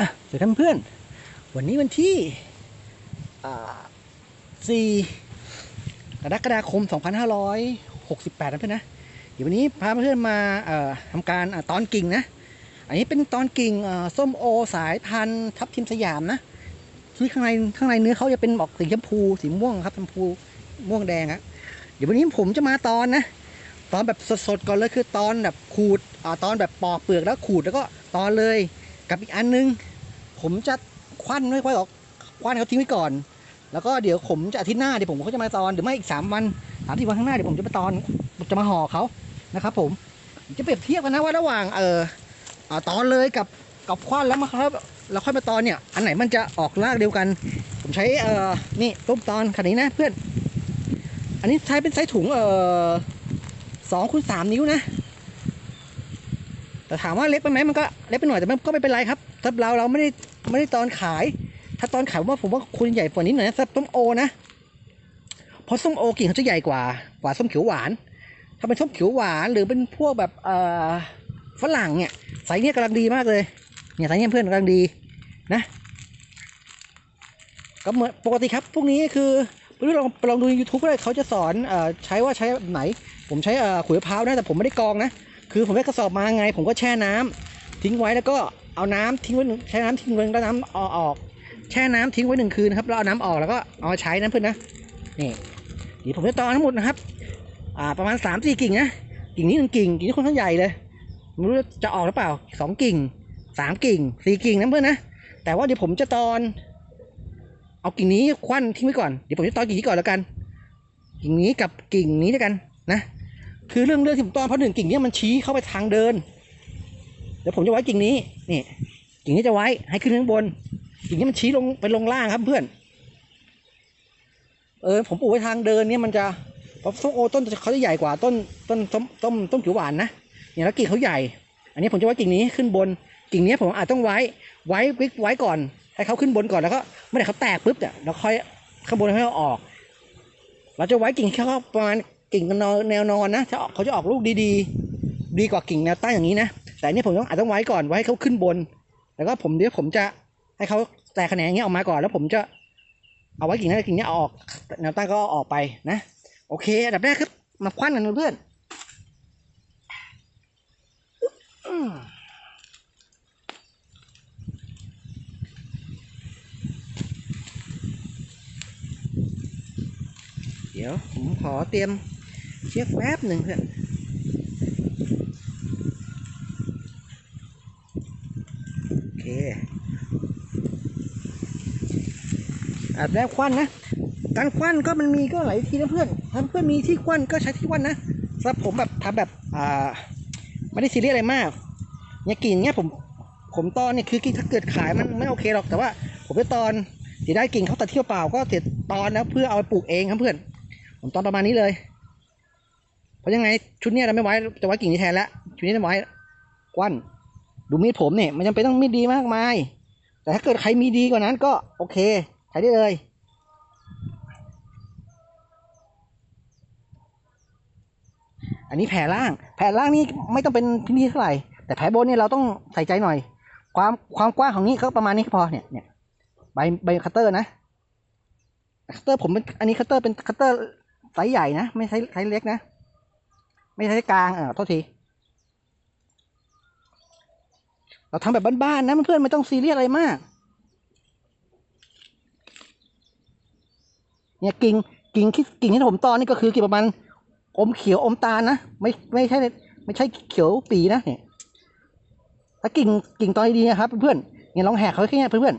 อะสวัสดีเพื่อนวันนี้วันที่อ่า4กรกฎาคม 2568 นะเพื่อนนะเดี๋ยววันนี้พาเพื่อนมาทำการอตอนกิ่งนะ อันนี้เป็นตอนกิ่งส้มโอสายพันธุ์ทับทิมสยามนะที่ข้างในข้างในเนื้อเขาจะเป็นบอกสีชมพูสีม่วงครับชมพูม่วงแดงอะเดี๋ยววันนี้ผมจะมาตอนนะตอนแบบสดๆก่อนเลยคือตอนแบบขูดอตอนแบบปอกเปลือกแล้วขูดแล้วก็ตอนเลย กับอีกอันนึง ผมจะควันไม่ค่อยหรอกควันเขาทิ้งไว้ก่อน แล้วก็เดี๋ยวผมจะอาทิตย์หน้าเดี๋ยวผมก็จะมาตอนหรือไม่อีกสามวันสามสี่วันข้างหน้าเดี๋ยวผมจะมาตอนจะมาห่อเขานะครับ ผมจะเปรียบเทียบกันนะว่าระหว่างเอ่อตอนเลยกับกับควันแล้วมาครับแล้วค่อยมาตอนเนี่ย อันไหนมันจะออกรากเดียวกัน ผมใช้เอ่อนี่ต้มตอนขนาดนี้นะเพื่อน อันนี้ใช้เป็นไซส์ถุงเอ่อสองคูณสามนิ้วนะ แต่ถามว่าเล็กไปไหมมันก็เล็กไปหน่อยแต่มันก็ไม่เป็นไรครับถ้าเราเราไม่ได้ไม่ได้ตอนขาย ถ้าตอนขายผมว่าผมว่าควรใหญ่กว่านี้หน่อยนะส้มโอนะเพราะส้มโอกิ่งเขาจะใหญ่กว่ากว่าส้มเขียวหวาน ถ้าเป็นส้มเขียวหวานหรือเป็นพวกแบบเอ่อฝรั่งเนี่ยไซส์เนี้ยกำลังดีมากเลยเนี่ยไซส์เนี้ยเพื่อนกำลังดีนะก็เหมือนปกติครับพวกนี้คือเพื่อนลองลองดูในยูทูบก็ได้เขาจะสอนเอ่อใช้ว่าใช้แบบไหน ผมใช้เอ่อขุยมะพร้าวนะแต่ผมไม่ได้กรองนะ คือผมได้กระสอบมาไง ผมก็แช่น้ำทิ้งไว้แล้วก็เอาน้ำทิ้งไว้หนึ่งแช่น้ำทิ้งไว้แล้วน้ำเอาออกแช่น้ำทิ้งไว้หนึ่งคืนครับแล้วเอาน้ำออกแล้วก็เอามาใช้นะเพื่อนนะนี่เดี๋ยวผมจะตอนทั้งหมดนะครับ อ่าประมาณสามสี่กิ่งนะกิ่งนี้หนึ่งกิ่งกิ่งนี้ค่อนข้างใหญ่เลยไม่รู้จะออกหรือเปล่าสองกิ่งสามกิ่งสี่กิ่งนะเพื่อนนะแต่ว่าเดี๋ยวผมจะตอนเอากิ่งนี้ควันทิ้งไว้ก่อนเดี๋ยวผมจะตอนกิ่งนี้ก่อนแล้วกัน กิ่งนี้กับกิ่งนี้ด้วยกันนะ คือเรื่องเรื่องที่ผมตอนเพราะหนึ่งกิ่งเนี้ยมันชี้เข้าไปทางเดินเดี๋ยวผมจะไว้กิ่งนี้นี่กิ่งนี้จะไว้ให้ขึ้นข้างบน กิ่งนี้มันชี้ลงไปลงล่างครับเพื่อน เออผมปลูกไว้ทางเดินเนี่ยมันจะเพราะส้มโอต้นเขาจะใหญ่กว่าต้นต้นต้มต้มต้มเขียวหวานนะเนี่ยแล้วกิ่งเขาใหญ่ อันนี้ผมจะไว้กิ่งนี้ขึ้นบน กิ่งนี้ผมอาจต้องไว้ไว้ไว้ไว้ก่อนให้เขาขึ้นบนก่อนแล้วก็เมื่อไหร่เขาแตกปุ๊บเนี่ยเราค่อยข้างบนให้เขาออก เราจะไว้กิ่งแค่ประมาณ กิ่งนอนแนวนอนนะจะออกเขาจะออกลูกดีๆ ดีกว่ากิ่งแนวตั้งอย่างนี้นะ แต่อันนี้ผมต้องอาจต้องไว้ก่อนไว้ให้เขาขึ้นบน แล้วก็ผมเดี๋ยวผมจะให้เขาแตกแขนงอย่างเงี้ยออกมาก่อน แล้วผมจะเอาไว้กิ่งนั้นกิ่งนี้ออกแนวตั้งก็ออกไปนะ โอเคอันดับแรกครับมาคว้านกันเพื่อนเดี๋ยวผมขอเตรียม ชือกแป๊บหนึ่งเพื่อนโอเคอันดับแรกควันนะการควันก็มันมีก็หลายทีนะเพื่อนถ้าเพื่อนมีที่ควันก็ใช้ที่ควันนะสำหรับผมแบบทำแบบอ่าไม่ได้ซีเรียสอะไรมากเนี่ยกิ่งเนี่ยผมผมตอนเนี่ยคือกิ่งถ้าเกิดขายมันไม่โอเคหรอกแต่ว่า ผมไปตอนเสียได้กิ่งเขาตัดเที่ยวเปล่าก็เสียตอนแล้วเพื่อเอาไปปลูกเองครับเพื่อน ผมตอนประมาณนี้เลย เพราะยังไงชุดเนี้ยเราไม่ไว้จะไว้กิ่งนี้แทนและชุดนี้จะไว้ควันดูมีดผมเนี่ยมันจำเป็นต้องมีดดีมากมาย แต่ถ้าเกิดใครมีดีกว่านั้นก็โอเคใช้ได้เลยอันนี้แผลล่าง แผลล่างนี่ไม่ต้องเป็นพินีเท่าไหร่ แต่แผลบนเนี่ยเราต้องใส่ใจหน่อย ความความกว้างของนี้ก็ประมาณนี้ก็พอเนี่ยเนี่ยใบใบคัตเตอร์นะ คัตเตอร์ผมเป็นอันนี้คัตเตอร์เป็นคัตเตอร์ไซส์ใหญ่นะ ไม่ใช่ไซส์เล็กนะ ไม่ใช่กลางเออโทษที เราทำแบบบ้านๆนะเพื่อนๆไม่ต้องซีเรียสอะไรมาก เนี่ยกิ่งกิ่งที่กิ่งที่ผมตอนนี่ก็คือกิ่งประมาณอมเขียวอมตาลนะไม่ไม่ใช่ ไม่ใช่เขียวปีนะเนี่ยถ้ากิ่งกิ่งตอนดีนะครับเพื่อนๆเนี่ยลองแหกเขาแค่เนี้ยเพื่อน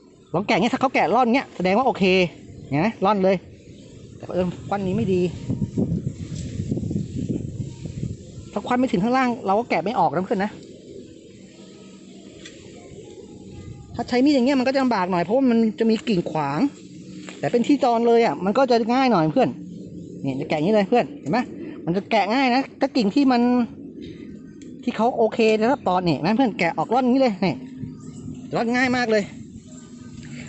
ๆลองแกะเงี้ยถ้าเขาแกะร่อนเงี้ยแสดงว่าโอเคเนี่ยร่อนเลย แต่เออควันนี้ไม่ดี ถ้าควันไม่ถึงข้างล่าง เราก็แกะไม่ออกนะเพื่อนนะ ถ้าใช้มีดอย่างเงี้ยมันก็จะลำบากหน่อยเพราะมันจะมีกิ่งขวาง แต่เป็นที่ตอนเลยอะมันก็จะง่ายหน่อยเพื่อนเนี่ยจะแกะอย่างนี้เลยเพื่อนเห็นไหมมันจะแกะง่ายนะถ้ากิ่งที่มันที่เขาโอเคนะครับตอนเนี่ยนะเพื่อนแกะออกร่อนนี้เลยเนี่ยร่อนง่ายมากเลย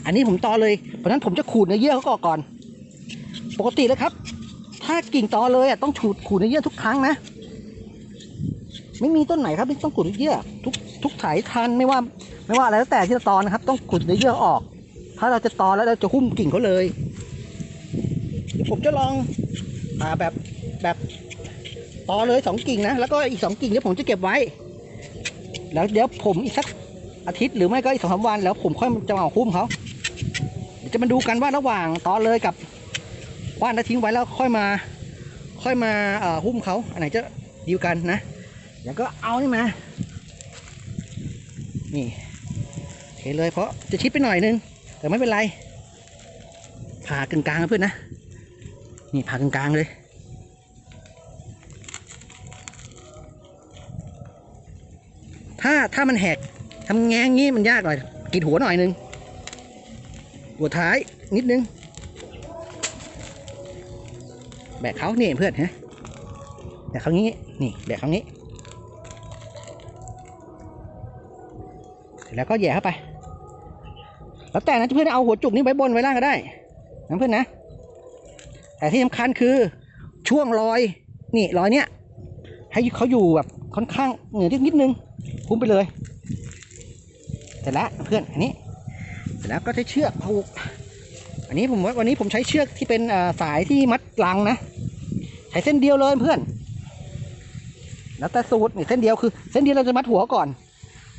อันนี้ผมตอเลยเพราะฉะนั้นผมจะขูดเนื้อเยื่อเขาก่อนก่อน ปกติแล้วครับ ถ้ากิ่งตอเลยอะต้องขูดขูดเนื้อเยื่อทุกครั้งนะ ไม่มีต้นไหนครับที่ต้องขูดเนื้อเยื่อทุกทุกสายพันไม่ว่า ไม่ว่าอะไรแล้วแต่ที่เราตอนนะครับ ต้องขุดเนื้อเยื่อออก ถ้าเราจะตอนแล้วเราจะหุ้มกิ่งเขาเลยเดี๋ยวผมจะลองอ่าแบบแบบตอเลยสองกิ่งนะแล้วก็อีกสองกิ่งเดี๋ยวผมจะเก็บไว้ แล้วเดี๋ยวผมอีกสักอาทิตย์หรือไม่ก็อีกสองสามวัน แล้วผมค่อยจะมาหุ้มเขาเดี๋ยวจะมาดูกันว่าระหว่างตอเลยกับว่านแล้วทิ้งไว้แล้วค่อยมา ค่อยมาเอ่อหุ้มเขาอันไหนจะดีกันนะ เดี๋ยวก็เอานี่มา นี่เทเลยเพราะจะชิดไปหน่อยนึง แต่ไม่เป็นไร ผ่ากึ่งกลางนะเพื่อนนะ นี่ผ่ากึ่งกลางเลยถ้าถ้ามันแหกทำแงงงี้มันยากหน่อยกีดหัวหน่อยนึง หัวท้ายนิดนึง แบกเขาเนี่เพื่อนฮะแบกเขางี้ นี่แบกเขางี้ เสร็จ แล้วก็แย่เข้าไป แล้วแต่นะเพื่อนเอาหัวจุกนี้ไว้บนไว้ล่างก็ได้นะเพื่อนนะ แต่ที่สำคัญคือช่วงรอยนี่รอยเนี้ยให้เขาอยู่แบบค่อนข้างเหนือนิดนึงคุ้มไปเลยเสร็จแล้วเพื่อนอันนี้เสร็จแล้วก็ใช้เชือกผูก อันนี้ผมว่าวันนี้ผมใช้เชือกที่เป็นสายที่มัดลังนะใช้เส้นเดียวเลยเพื่อน แล้วแต่สูตรนี่เส้นเดียวคือ เส้นเดียวเราจะมัดหัวก่อน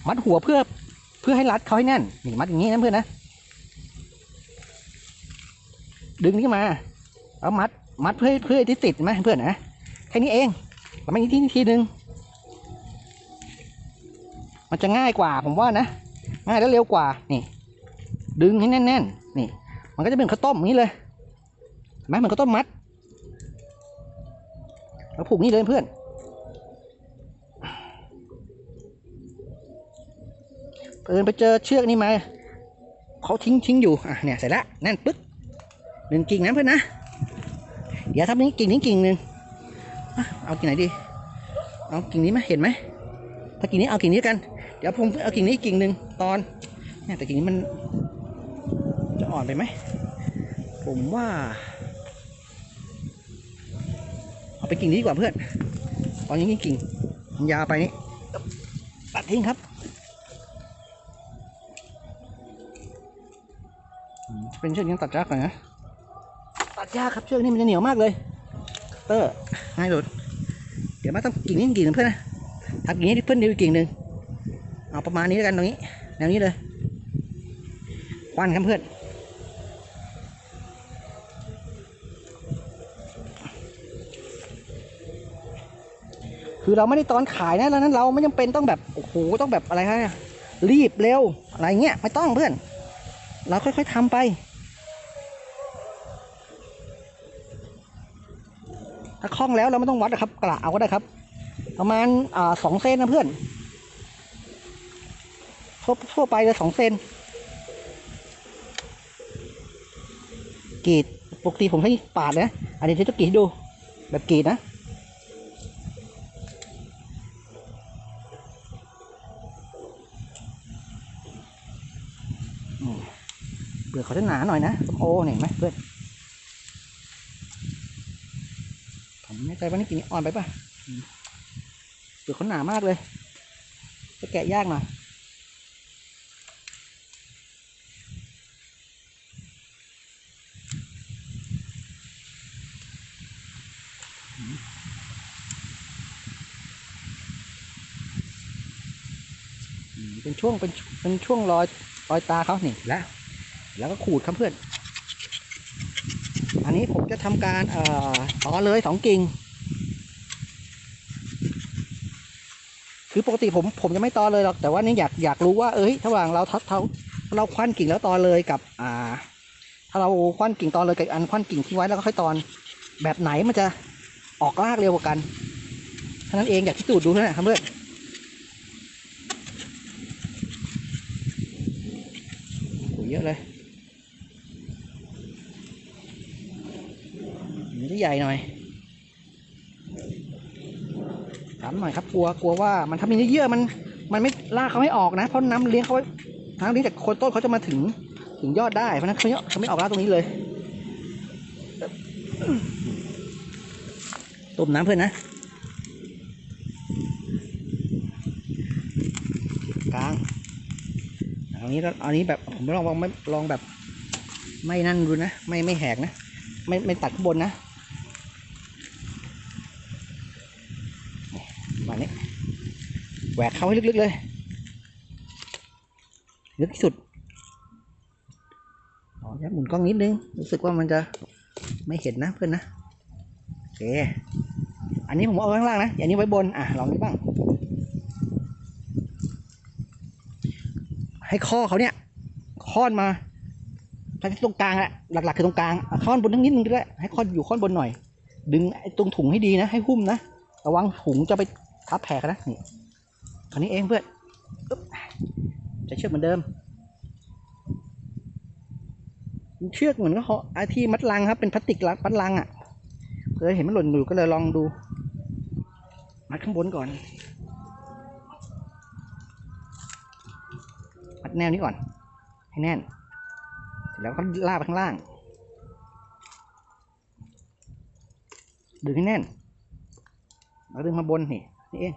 มัดหัวเพื่อ พื่อให้รัดเขาให้แน่นนี่มัดอย่างนี้นะเพื่อนนะดึงนี้มาแล้วมัดมัดเพื่อเพื่อที่ติดไหมเพื่อนนะแค่นี้เองแล้วมันอีกทีทีนึงมันจะง่ายกว่าผมว่านะง่ายและเร็วกว่านี่ ดึงให้แน่นๆนี่ มันก็จะเป็นข้าวต้มอย่างนี้เลยไหมมันข้าวต้มมัดแล้วผูกนี่เลยเพื่อน เอินไปเจอเชือกนี่มาเขาทิ้งทิ้งอยู่อะเนี่ยเสร็จแล้วแน่นปึ๊กหนึ่งกิ่งนะเพื่อนนะเดี๋ยวทำนี้กิ่งนี้กิ่งหนึ่งเอากิ่งไหนดีเอากิ่งนี้ไหมเห็นไหมถ้ากิ่งนี้เอากิ่งนี้กันเดี๋ยวผมเอากิ่งนี้กิ่งหนึ่งตอนเนี่ยแต่กิ่งนี้มันจะอ่อนไปไหมผมว่าเอาไปกิ่งนี้ดีกว่าเพื่อนตอนนี้กิ่งยาวไปนี่ตัดทิ้งครับ อืม เป็นเชือกยังตัดยากหน่อยนะ ตัดยากครับเชือกนี่มันจะเหนียวมากเลย เตอร์ง่ายสุด เดี๋ยวมาต้องกิ่งนี้กิ่งหนึ่งเพื่อนนะทำกิ่งนี้เพื่อนเดียวกิ่งหนึ่งเอาประมาณนี้แล้วกันตรงนี้ แนวนี้เลยควันครับเพื่อนคือเราไม่ได้ตอนขายนะแล้วนั้นเราไม่จำเป็นต้องแบบ โอ้โห ต้องแบบอะไรฮะรีบเร็ว อะไรเงี้ย ไม่ต้องเพื่อน เราค่อยๆทำไป ถ้าคล่องแล้วเราไม่ต้องวัดนะครับ กระเอาก็ได้ครับ ประมาณอสองเซนนะเพื่อนทั่วทั่วไปเลยสองเซนกรีดปกติผมใช้ปาดนะ อันนี้จะกรีดดู แบบกรีดนะ ลือกเขาจะหนาหน่อยนะส้มโอเนี่ยเห็นไหมเพื่อนผมไม่ใจว่านี่กินอ่อนไปป่ะเปลือกเขาหนามากเลยจะแกะยากหน่อยเป็นช่วงเป็นเป็นช่วงรอยรอยตาเขานี่แล้ว แล้วก็ขูดครับเพื่อน อันนี้ผมจะทำการเอ่อต่อเลยสองกิ่ง คือปกติผมผมจะไม่ตอเลยหรอก แต่ว่านี่อยากอยากรู้ว่า เอ้ยระหว่างเราทัดเท้าเราคว้านกิ่งแล้วตอเลยกับ อ่า ถ้าเราคว้านกิ่งตอเลยกับอันคว้านกิ่งทิ้งไว้แล้วก็ค่อยตอน แบบไหนมันจะออกรากเร็วกว่ากันท่านั้นเองอยากพิสูจน์ดูเท่านั้นครับเพื่อนโอ้ยเยอะเลย นจะใหญ่หน่อยถามหน่อยครับกลัวกลัวว่ามันทำมีเยื่อมัน มันไม่ลากเขาไม่ออกนะเพราะน้ำเลี้ยงเขาไว้น้ำเลี้ยงจากโคนต้นเขาจะมาถึงถึงยอดได้เพราะนั้นเขาเขาไม่ออกรากตรงนี้เลยต้มน้ำเพื่อนนะกลางอันนี้อันนี้แบบผมลองลองไม่ลองแบบ ไม่นั่นดูนะ ไม่ไม่แหกนะ ไม่ไม่ตัดข้างบนนะนี่ประมาณนี้ แหวกเข้าให้ลึกๆเลย ลึกที่สุดอ๋อจะหมุนกล้องนิดนึง รู้สึกว่ามันจะไม่เห็นนะเพื่อนนะ โอเค อันนี้ผมเอาข้างล่างนะ อันนี้ไว้บน อะ ลองดูบ้าง ให้ข้อเขาเนี่ยค้อนมาไปที่ตรงกลางแหละหลักๆคือตรงกลางค้อนบนทั้งนิดนึงก็ได้ให้ค้อนอยู่ค้อนบนหน่อย ดึงตรงถุงให้ดีนะ ให้หุ้มนะ ระวังถุงจะไปทับแผลนนะนี่ ครานี้เองเพื่อนจะเชือกเหมือนเดิม เชือกเหมือนก็เขาไอที่มัดลังครับ เป็นพลาสติกลังมัดลังอะเคยเห็นมันหล่นอยู่ก็เลยลองดู มัดข้างบนก่อน มัดแนวนี้ก่อน ให้แน่น เสร็จแล้วก็ลากไปข้างล่าง ดึงให้แน่น แล้วดึงมาบนนี่นี่เอง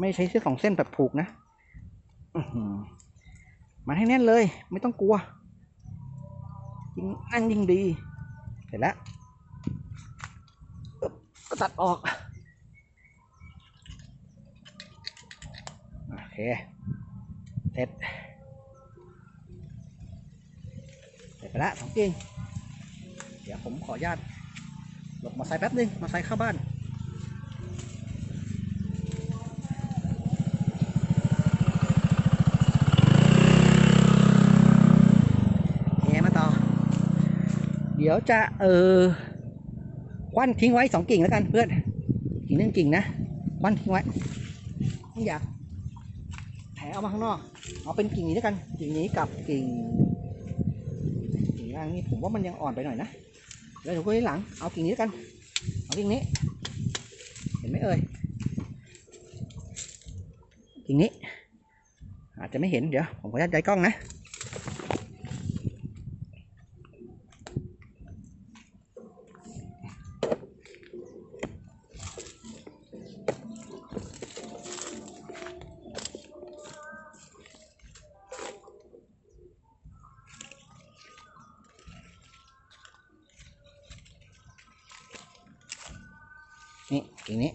ไม่ใช้เชือกสองเส้นแบบผูกนะอื้อหือมันให้แน่นเลย ไม่ต้องกลัวยิ่งนั่งยิ่งดี เสร็จแล้วอึ๊บก็ตัดออก โอเค เสร็จ เสร็จไปละสองกิ่งเดี๋ยวผมขออนุญาตหลบมาใส่แป๊บนึง มาใส่เข้าบ้าน แงมาต่อ เดี๋ยวจะเออควันทิ้งไว้สองกิ่งแล้วกันเพื่อนกิ่งนึงกิ่งนะควันทิ้งไว้ไม่อยากแถเอามาข้างนอก เอาเป็นกิ่งนี้แล้วกัน กิ่งนี้กับกิ่งกิ่งล่างนี่ผมว่ามันยังอ่อนไปหน่อยนะแล้วเดี๋ยวก็ที่หลังเอากิ่งนี้แล้วกัน เอากิ่งนี้ เห็นไหมเอ่ยกิ่งนี้ อาจจะไม่เห็นเดี๋ยวผมขออนุญาตย้ายกล้องนะ นี่กิ่งนี้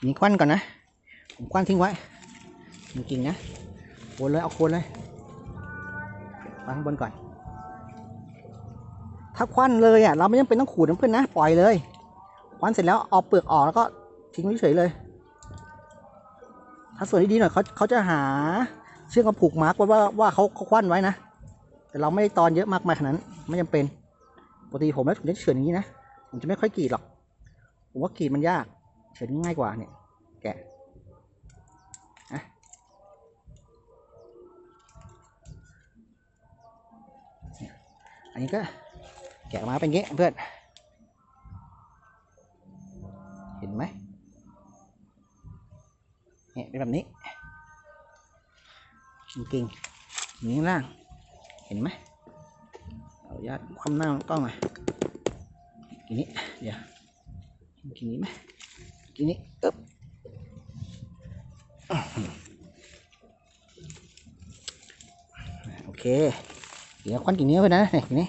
กิ่งควันก่อนนะผมควันทิ้งไว้จริงนะโคนเลยเอาโคนเลยวางข้างบนก่อน ถ้าควันเลยอะเราไม่จำเป็นต้องขูดนะเพื่อนนะปล่อยเลยควันเสร็จแล้วเอาเปลือกออกแล้วก็ทิ้งไว้เฉยเลย ถ้าส่วนที่ดีหน่อยเขาเขาจะหาเชือกมาผูกมาร์กไว้ว่าว่าเขาเขาควันไว้นะแต่เราไม่ได้ตอนเยอะมากมายขนาดนั้นไม่จำเป็นปกติผมแล้วผมจะเฉือนอย่างนี้นะผมจะไม่ค่อยกรีดหรอก ผมว่ากรีดมันยากเฉือนง่ายกว่าเนี่ย แกะอะอันนี้ก็แกะมาเป็นอย่างงี้เพื่อน เห็นไหมเนี่ยเป็นแบบนี้จริงๆอย่างนี้งล่าง เห็นไหมเอาญาความหน้ากล้องหน่อยทีนี้ เดี๋ยว กินนี้ไหมกินนี้อึ๊บโอเคเดี๋ยวควันกิ่งนี้ไว้นะเนี่ยกิ่งนี้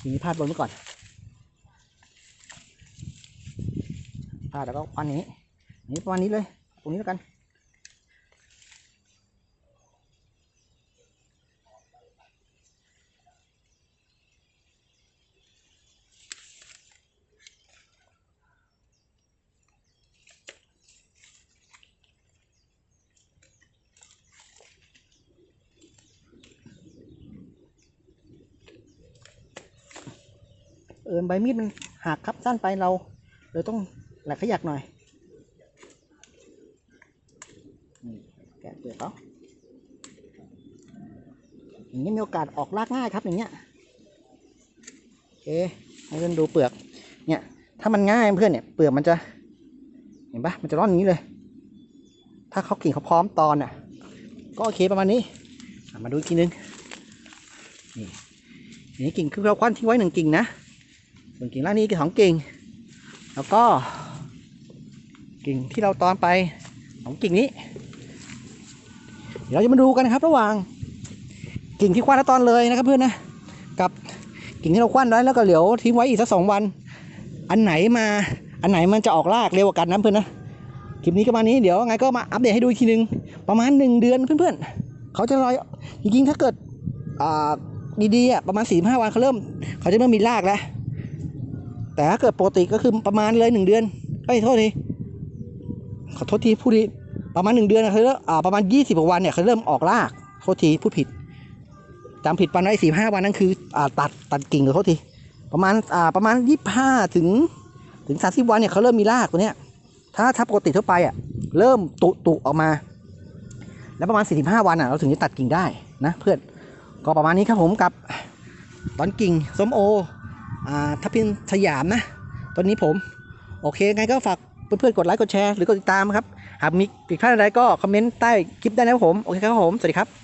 กิ่งนี้พาดบนไว้ก่อนพาดแล้วก็ควันนี้นนี้ประมาณนี้เลย ตรงนี้แล้วกัน เอินใบมีดมันหักครับสั้นไปเราเลยต้องแหลกขยักหน่อยแกะเปลือกเขาอย่างนี้มีโอกาสออกรากง่ายครับอย่างเงี้ยโอเคให้เพื่อนดูเปลือก เนี่ย ถ้ามันง่ายเพื่อนเนี่ยเปลือกมันจะ เห็นปะมันจะร่อนอย่างนี้เลย ถ้าเขากิ่งเขาพร้อมตอนอะ ก็โอเคประมาณนี้มาดูอีกทีนึงนี่อันนี้กิ่งคือเราควันทิ้งไว้หนึ่งกิ่งนะ ส่วนกิ่งล่างนี้คือสองกิ่ง แล้วก็ กิ่งที่เราตอนไปสองกิ่งนี้ เดี๋ยวเราจะมาดูกันนะครับ ระหว่าง กิ่งที่คว้านแล้วตอนเลยนะครับเพื่อนนะกับกิ่งที่เราคว้านไว้แล้วก็เหลียวทิ้งไว้อีกสักสองวัน อันไหนมาอันไหนมันจะออกรากเร็วกว่ากันนะเพื่อนนะคลิปนี้ก็มานี้เดี๋ยวไงก็มาอัปเดตให้ดูอีกทีนึง ประมาณหนึ่งเดือนเพื่อนๆเขาจะลอยจริงๆถ้าเกิดดีๆประมาณสี่ห้าวันเขาเริ่ม เขาจะเริ่มมีรากแล้ว แต่ถ้าเกิดปกติก็คือประมาณเลยหนึ่งเดือนเอ้ยโทษทีขอโทษทีพูดดีประมาณหนึ่งเดือนนะเขาเริ่มอ่าประมาณยี่สิบกว่าวันเนี่ยเขาเริ่มออกรากโทษทีพูดผิดจำผิดวันไว้สี่ห้าวันนั่นคืออ่าตัดตัดกิ่งหรือโทษทีประมาณอ่าประมาณยี่ห้าถึงถึงสามสิบวันเนี่ยเขาเริ่มมีรากตัวเนี้ยถ้าถ้าปกติทั่วไปอะเริ่มตุตุออกมา แล้วประมาณสี่สิบห้าวันอะเราถึงจะตัดกิ่งได้นะเพื่อนก็ประมาณนี้ครับผมกับตอนกิ่งส้มโอ ถ้าทับพินสยามนะตอนนี้ผม โอเคไงก็ฝากเพื่อนๆกดไลค์กดแชร์หรือกดติดตามครับ หากมีผิดพลาดอะไรก็คอมเมนต์ใต้คลิปได้นะครับผม โอเคครับผม สวัสดีครับ